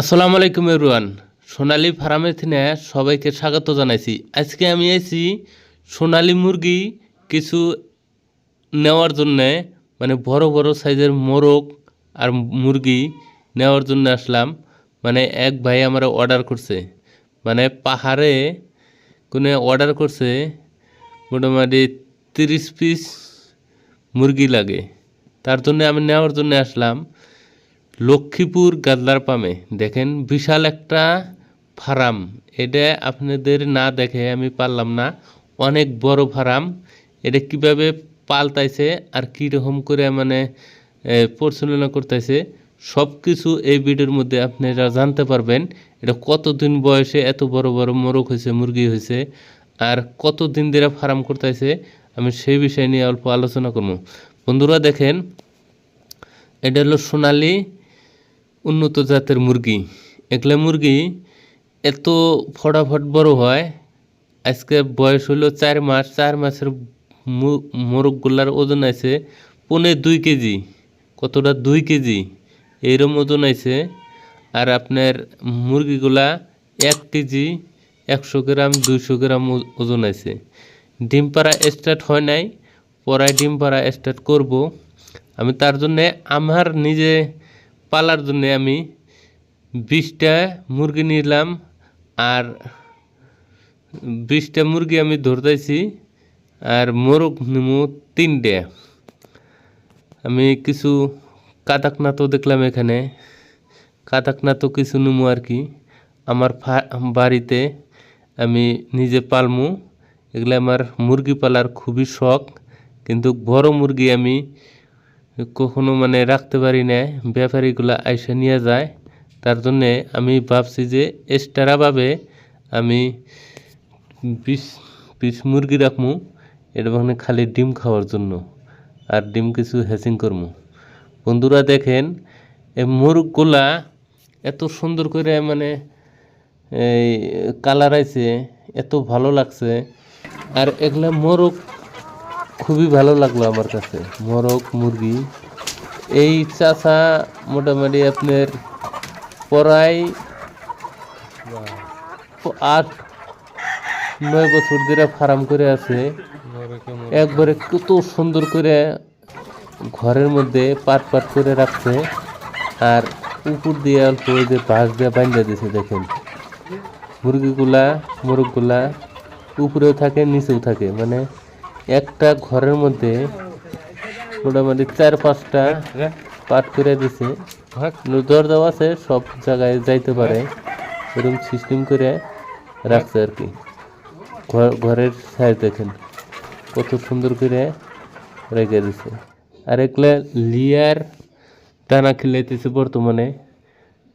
আসসালামু আলাইকুম এরুয়ান সোনালী ফার্মের থেকে সবাইকে স্বাগত জানাইছি। আজকে আমি এসেছি সোনালী মুরগি কিছু নেওয়ার জন্যে মানে বড় বড় সাইজের মোরগ আর মুরগি নেওয়ার জন্য আসলাম। মানে এক ভাই আমার অর্ডার করছে। মানে পাহাড়ে কোনো অর্ডার করছে মোটামুটি তিরিশ পিস মুরগি লাগে। তার জন্য আমি নেওয়ার জন্য আসলাম। লক্ষ্মীপুর গাদলার পামে। দেখেন, বিশাল একটা ফার্ম। এটা আপনাদের না দেখে আমি পারলাম না। অনেক বড় ফার্ম। এটা কীভাবে পাল্টাইছে আর কীরকম করে মানে পরিচালনা করতেছে সব কিছু এই ভিডিওর মধ্যে আপনারা জানতে পারবেন। এটা কতদিন বয়সে এত বড় বড় মোরগ হয়েছে, মুরগি হয়েছে, আর কতদিন ধরে ফার্ম করতেছে আমি সেই বিষয় নিয়ে অল্প আলোচনা করব। বন্ধুরা দেখেন, এটা হলো সোনালি উন্নত জাতের মুরগি। এগুলা মুরগি এত ফটাফট বড় হয়, আজকে বয়স হলো চার মাস, চার মাসের মোরগগুলার ওজন আছে পৌনে দুই কেজি, কতটা দুই কেজি এইরকম ওজন আছে। আর আপনার মুরগিগুলা এক কেজি একশো গ্রাম, দুইশো গ্রাম ওজন আছে। ডিম পাড়া স্টার্ট হয় নাই পরায় ডিম পাড়া স্টার্ট করব। আমি তার জন্যে আমার নিজে পালার জন্যে আমি বিশটা মুরগি নিলাম আর বিশটা মুরগি আমি ধরতেছি আর মোরগ নিমু তিনটে। আমি কিছু কাতাকনাতো দেখলাম এখানে। কাতাকনাতো কিছু নিমু আর কি। আমার বাড়িতে আমি নিজে পালমু। এগুলো আমার মুরগি পালার খুবই শখ। কিন্তু বড় মুরগি আমি কখনো মানে রাখতে পারি না, ব্যাপারীগুলো আইসা নিয়ে যায়। তার জন্যে আমি ভাবছি যে এক্সট্রাভাবে আমি বিশ পিস মুরগি রাখব এটা মানে খালি ডিম খাওয়ার জন্য। আর ডিম কিছু হ্যাচিং করব বন্ধুরা দেখেন এই মুরগগুলা এত সুন্দর করে মানে এই কালার আইছে, এত ভালো লাগছে। আর এগুলা মোরগ খুবই ভালো লাগল আমার কাছে। মোরগ, মুরগি। এই চাষা মোটামুটি আপনার প্রায় আট, নয় বছর ধরে ফার্ম করে আছে। একবারে কত সুন্দর করে ঘরের মধ্যে পাট পাট করে রাখছে। আর উপর দিয়ে অল্প ওই যে বাঁশ দিয়ে বান্ধা দিয়েছে দেখেন। মুরগিগুলা, মোরগগুলা উপরেও থাকে, নিচেও থাকে। মানে একটা ঘরের মধ্যে মোটামুটি চার পাঁচটা পাট করে দিছে। দরজাও আছে সব জায়গায় যাইতে পারে, এরকম সিস্টেম করে রাখছে আর কি। ঘর- ঘরের সাইজ দেখেন, কত সুন্দর করে রেখে দিছে। আর এগুলা লিয়ার দানা খিলাইতেছে বর্তমানে,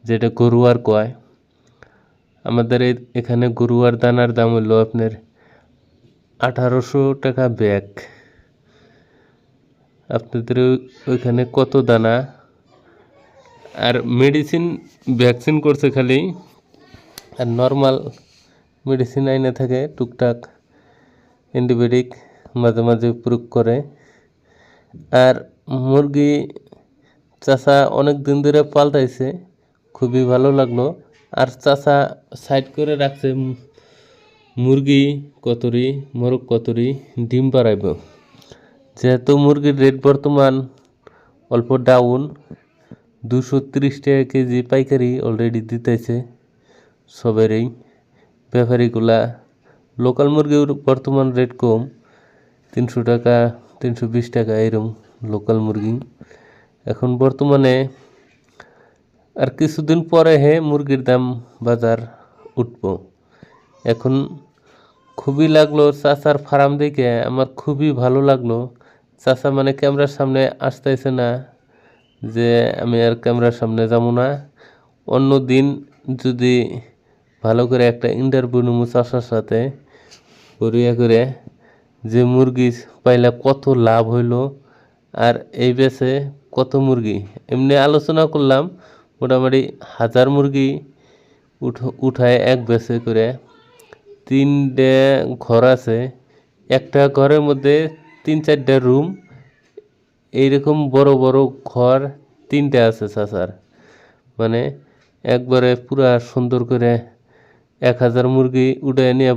যেটা গরুয়ার কয়। আমাদের এখানে গরুয়ার দানার দাম হলো আপনার আঠারোশো টাকা ব্যাগ। আপনাদের ওইখানে কত দানা? আর মেডিসিন ভ্যাকসিন করছে খালি। আর নর্মাল মেডিসিন আইনে থাকে, টুকটাক অ্যান্টিবায়োটিক মাঝে মাঝে প্রয়োগ করে। আর মুরগি চাষা অনেক দিন ধরে পাল্টাইছে, খুবই ভালো লাগল। আর চাষা সাইড করে রাখছে মুরগি কতরি, মোরগ কতরি, ডিম পাড়াইব যেহেতু মুরগির রেট বর্তমান অল্প ডাউন দুশো তিরিশ টাকা কেজি পাইকারি অলরেডি দিতেছে সবেরই। ব্যাপারীগুলা লোকাল মুরগির বর্তমান রেট কম, তিনশো টাকা, তিনশো বিশ টাকা এরম লোকাল মুরগি। এখন বর্তমানে আর কিছুদিন পরে হে মুরগির দাম বাজার উঠবো। এখন খুবই লাগল চাচার ফার্ম দেখে, আমার খুবই ভালো লাগল। চাচা মানে ক্যামেরার সামনে আসতেছে না যে আমি আর ক্যামেরার সামনে যাব না। অন্য দিন যদি ভালো করে একটা ইন্টারভিউ নেব চাষার সাথে করিয়া করে, যে মুরগি পাইলে কত লাভ হইল আর এই বেচে কত মুরগি। এমনি আলোচনা করলাম, মোটামুটি হাজার মুরগি উঠ, উঠায় এক বেচে করে। তিনটে ঘর আছে। একটা ঘরের মধ্যে তিন চারটা রুম। এইরকম বড় বড় ঘর তিনটে আছে চাচার। মানে একবারে পুরা সুন্দর করে এক হাজার মুরগি উঠে নিয়ে